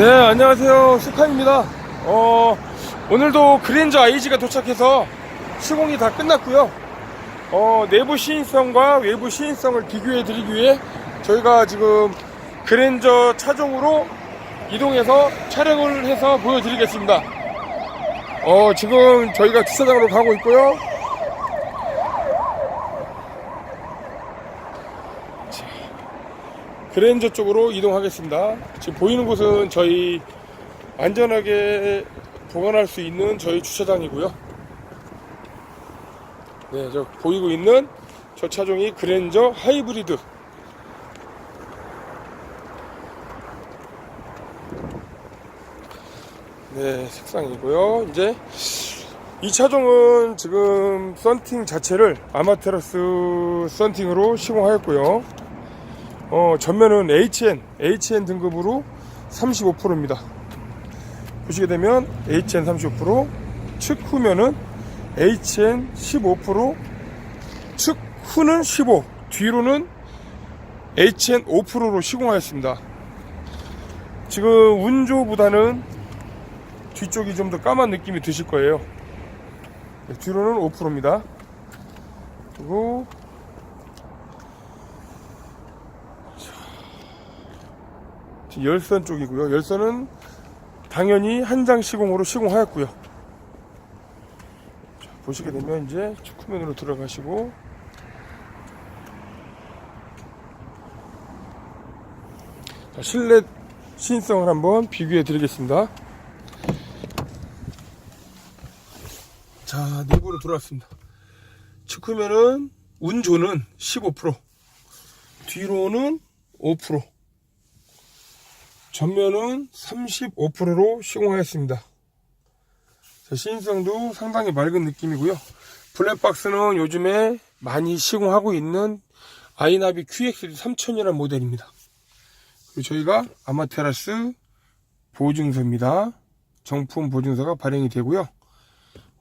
네, 안녕하세요. 수카입니다. 어, 오늘도 그랜저 IG가 도착해서 시공이 다 끝났고요. 어, 내부 시인성과 외부 시인성을 비교해 드리기 위해 저희가 지금 그랜저 차종으로 이동해서 촬영을 해서 보여드리겠습니다. 어, 지금 저희가 주차장으로 가고 있고요. 그랜저 쪽으로 이동하겠습니다. 지금 보이는 곳은 저희 안전하게 보관할 수 있는 저희 주차장이고요. 네, 저 보이고 있는 저 차종이 그랜저 하이브리드. 네, 색상이고요. 이제 이 차종은 지금 썬팅 자체를 아마테라스 썬팅으로 시공하였고요. 어, 전면은 HN, HN 등급으로 35%입니다. 보시게 되면 HN 35%, 측 후면은 HN 15%, 측 후는 15, 뒤로는 HN 5%로 시공하였습니다. 지금 운조보다는 뒤쪽이 좀 더 까만 느낌이 드실 거예요. 네, 뒤로는 5%입니다. 그리고 열선 쪽이고요. 열선은 당연히 한장 시공으로 시공하였고요. 자, 보시게 되면 이제 축구면으로 들어가시고 자, 실내 신성을 한번 비교해 드리겠습니다. 자, 내부로 들어왔습니다. 축구면은 운조는 15%, 뒤로는 5%, 전면은 35%로 시공하였습니다. 자, 시인성도 상당히 맑은 느낌이고요. 블랙박스는 요즘에 많이 시공하고 있는 아이나비 QX 3000이라는 모델입니다. 그리고 저희가 아마테라스 보증서입니다. 정품 보증서가 발행이 되고요.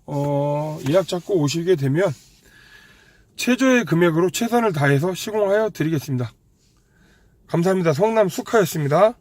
어, 예약 잡고 오시게 되면 최저의 금액으로 최선을 다해서 시공하여 드리겠습니다. 감사합니다. 성남 수카였습니다.